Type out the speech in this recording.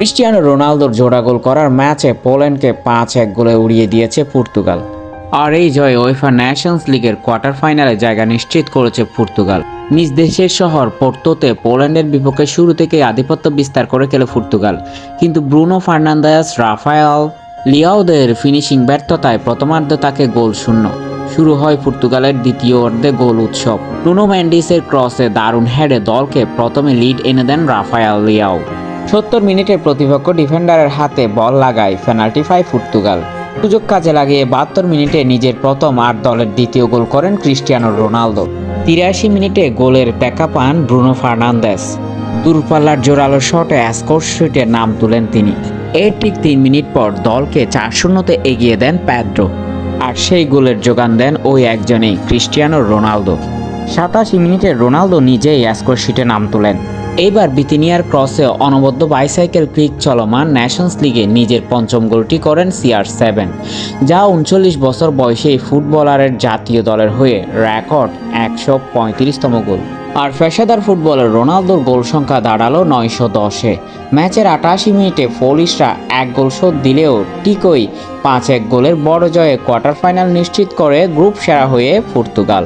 Cristiano রোনালদোর জোড়া গোল করার ম্যাচে পোল্যান্ডকে পাঁচ এক গোলে উড়িয়ে দিয়েছে পর্তুগাল। আর এই জয় ওয়েফা ন্যাশনস লিগের কোয়ার্টার ফাইনালে জায়গা নিশ্চিত করেছে পর্তুগাল। নিজ দেশের শহর পোর্তোতে পোল্যান্ডের বিপক্ষে শুরু থেকে আধিপত্য বিস্তার করে খেলে পর্তুগাল। কিন্তু ব্রুনো ফার্নান্দাস রাফায়াল লিয়াওদের ফিনিশিং ব্যর্থতায় প্রথমার্ধে তাকে গোল শূন্য। শুরু হয় পর্তুগালের দ্বিতীয় অর্ধে গোল উৎসব। ব্রুনো ম্যান্ডিসের ক্রসে দারুণ হেডে দলকে প্রথমে লিড এনে দেন রাফায়াল লিয়াও সত্তর মিনিটে প্রতিপক্ষ ডিফেন্ডারের হাতে বল লাগায় পেনাল্টি পায় পর্তুগাল। সুযোগ কাজে লাগিয়ে বাহাত্তর মিনিটে নিজের প্রথম আর দলের দ্বিতীয় গোল করেন ক্রিস্টিয়ানো রোনালদো। তিরাশি মিনিটে গোলের দেখা পান ব্রুনো ফার্নান্দেস। দূরপাল্লার জোরালো শটে স্কোর শিটে নাম তুলেন তিনি। এর ঠিক তিন মিনিট পর দলকে চার শূন্যতে এগিয়ে দেন প্যাড্রো আর সেই গোলের যোগান দেন ওই একজনেই, ক্রিস্টিয়ানো রোনালদো। সাতাশি মিনিটে রোনালদো নিজেই স্কোর শিটে নাম তোলেন। এইবার বিতিনিয়ার ক্রসে অনবদ্য বাইসাইকেল ক্রিক চলমান ন্যাশনস লিগে নিজের পঞ্চম গোলটি করেন সিআর সেভেন, যা উনচল্লিশ বছর বয়সে ফুটবলারের জাতীয় দলের হয়ে রেকর্ড একশো পঁয়ত্রিশতম গোল। আর পেশাদার ফুটবলার রোনালদোর গোল সংখ্যা দাঁড়াল নয়শো দশে। ম্যাচের আটাশি মিনিটে ফলিশরা এক গোল শোধ দিলেও ঠিকই পাঁচ এক গোলের বড় জয়ে কোয়ার্টার ফাইনাল নিশ্চিত করে গ্রুপ সেরা হয়ে পর্তুগাল।